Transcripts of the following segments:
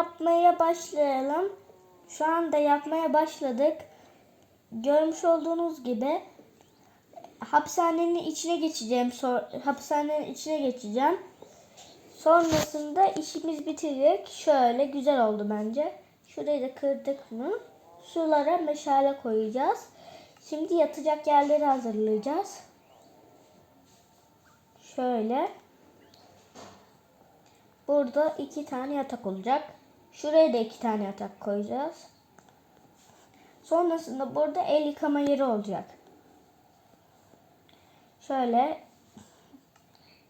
yapmaya başlayalım. Şu anda yapmaya başladık. Görmüş olduğunuz gibi hapishanenin içine geçeceğim. Hapishanenin içine geçeceğim. Sonrasında işimiz bitirecek. Şöyle güzel oldu bence. Şurayı da kırdık mı? Şuralara meşale koyacağız. Şimdi yatacak yerleri hazırlayacağız. Şöyle. Burada iki tane yatak olacak. Şuraya da iki tane yatak koyacağız. Sonrasında burada el yıkama yeri olacak. Şöyle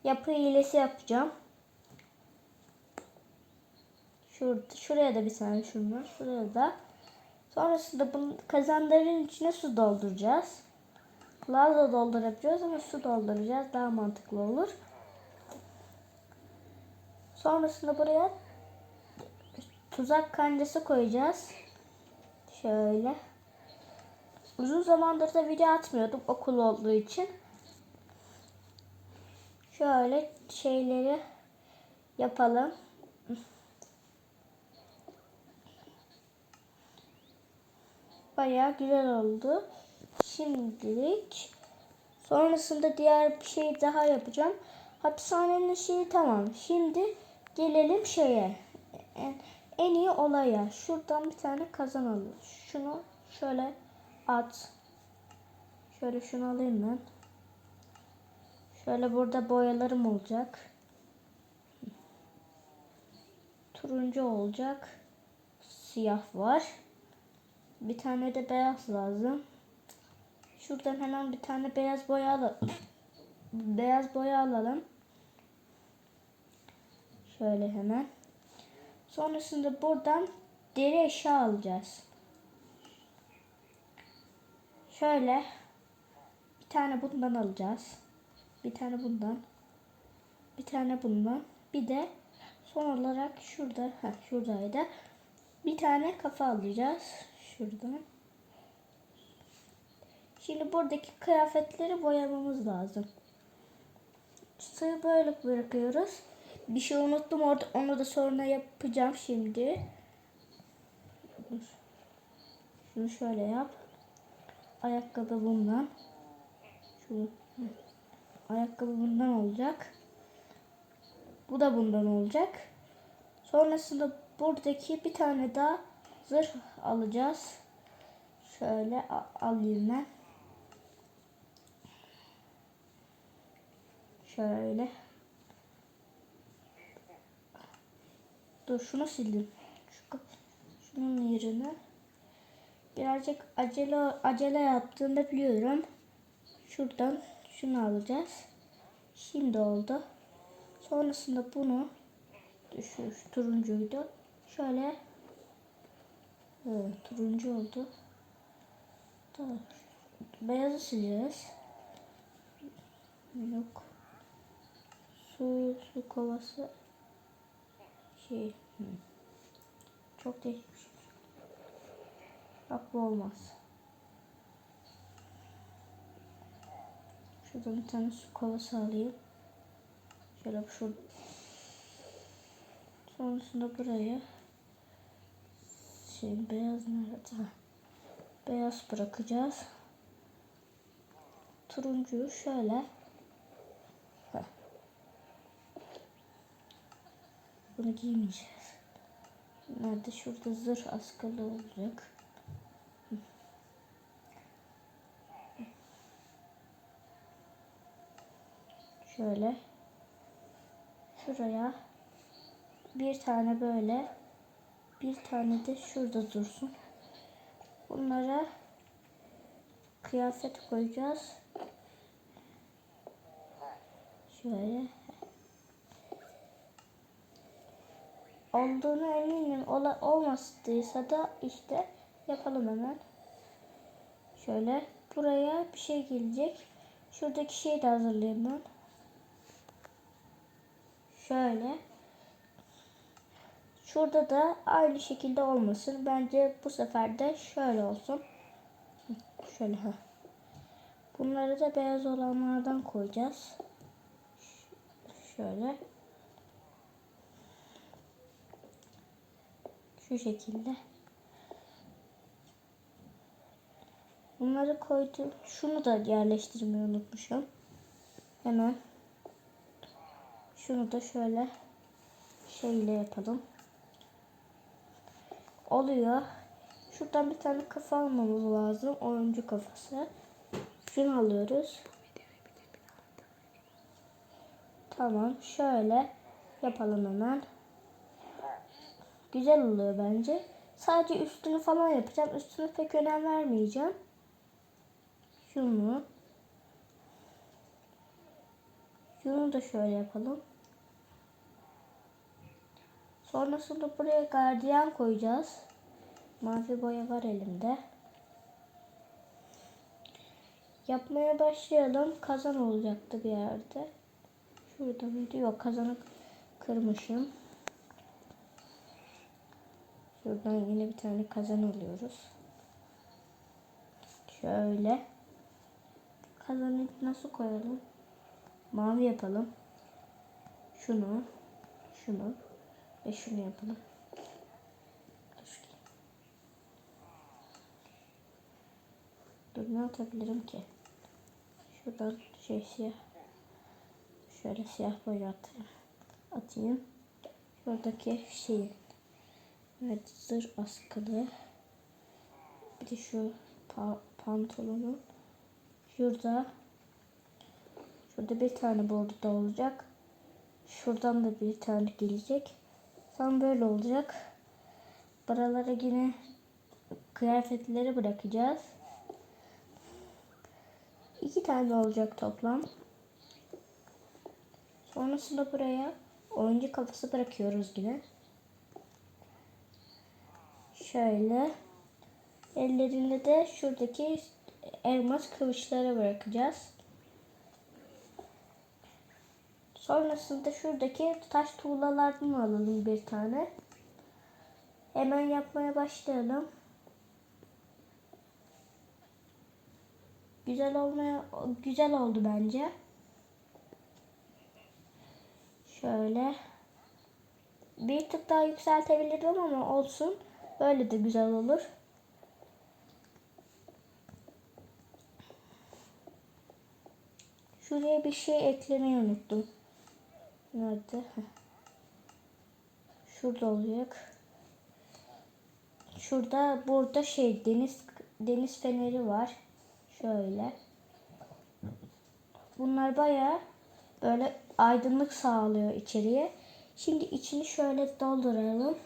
yapı hilesi yapacağım. Şurada, şuraya da bir tane şunlar. Şuraya da. Sonrasında bu kazanların içine su dolduracağız. Lava doldurabiliyoruz ama su dolduracağız. Daha mantıklı olur. Sonrasında buraya tuzak kancası koyacağız. Şöyle. Uzun zamandır da video atmıyordum okul olduğu için. Şöyle şeyleri yapalım. Bayağı güzel oldu. Şimdilik sonrasında diğer bir şey daha yapacağım. Hapishanenin şeyi tamam. Şimdi gelelim şeye. En, en iyi olaya. Şuradan bir tane kazan alıyoruz. Şunu şöyle at. Şöyle şunu alayım ben. Şöyle burada boyalarım olacak. Turuncu olacak. Siyah var. Bir tane de beyaz lazım. Şuradan hemen bir tane beyaz boya alalım. beyaz boya alalım. Şöyle hemen. Sonrasında buradan deri eşya alacağız. Şöyle bir tane bundan alacağız. Bir tane bundan. Bir tane bundan. Bir de son olarak şurada, ha şuradaydı. Bir tane kafa alacağız. Şuradan. Şimdi buradaki kıyafetleri boyamamız lazım. Suyu böyle bırakıyoruz. Bir şey unuttum orada. Onu da sonra yapacağım şimdi. Şunu şöyle yap. Ayakkabı bundan. Şunu. Ayakkabı bundan olacak. Bu da bundan olacak. Sonrasında buradaki bir tane daha zırh alacağız. Şöyle alayım ben. Şöyle. Dur şunu sildim. Şu, şunun yerine birazcık acele acele yaptığında biliyorum. Şuradan şunu alacağız. Şimdi oldu. Sonrasında bunu şu turuncuydu. Şöyle evet, turuncu oldu. Tamam. Beyazı sileceğiz. Yok. Su, su kovası şey. Çok değişmiş. Bak bu olmaz. Şuradan bir tane su kovası alayım. Şöyle şu sonrasında buraya şey beyaz nerede? Beyaz bırakacağız. Turuncuyu şöyle Heh. bunu giymeyeceğiz. Nerede? Şurada zırh askılı olacak. Şöyle şuraya bir tane böyle bir tane de şurada dursun. Bunlara kıyafet koyacağız. Şöyle. Olduğunu eminim. Ola, olmadıysa da işte yapalım hemen. Şöyle. Buraya bir şey gelecek. Şuradaki şeyi de hazırlayayım ben. Şöyle. Şurada da aynı şekilde olmasın. Bence bu sefer de şöyle olsun. Şöyle. Bunları da beyaz olanlardan koyacağız. Şöyle. Şu şekilde. Bunları koydum. Şunu da yerleştirmeyi unutmuşum. Hemen şunu da şöyle şeyle yapalım. Oluyor. Şuradan bir tane kafa almamız lazım. Oyuncu kafası. Şunu alıyoruz. Tamam. Şöyle yapalım hemen. Güzel oluyor bence. Sadece üstünü falan yapacağım. Üstüne pek önem vermeyeceğim. Şunu. Şunu da şöyle yapalım. Sonrasında buraya gardiyan koyacağız. Mavi boya var elimde. Yapmaya başlayalım. Kazan olacaktı bir yerde. Şurada mıydı? Yok kazanı kırmışım. Şuradan yine bir tane kazan alıyoruz. Şöyle. Kazanı nasıl koyalım? Mavi yapalım. Şunu. Şunu. Ve şunu yapalım. Dur ne atabilirim ki? Şuradan şey siyah. Şöyle siyah boya atayım. Atayım. Şuradaki şeyi. Evet zırh askılı. Bir de şu pa pantolonu. Şurada. Şurada bir tane burada olacak. Şuradan da bir tane gelecek. Tam böyle olacak. Buralara yine kıyafetleri bırakacağız. İki tane olacak toplam. Sonrasında buraya oyuncu kafası bırakıyoruz yine. Şöyle. Ellerinde de şuradaki elmas kılıçları bırakacağız. Sonrasında şuradaki taş tuğlalardan alalım bir tane. Hemen yapmaya başlayalım. Güzel olmaya güzel oldu bence. Şöyle bir tık daha yükseltebilirdim ama olsun. Böyle de güzel olur. Şuraya bir şey eklemeyi unuttum. Nerede? Şurada olacak. Şurada burada şey deniz deniz feneri var. Şöyle. Bunlar bayağı böyle aydınlık sağlıyor içeriye. Şimdi içini şöyle dolduralım.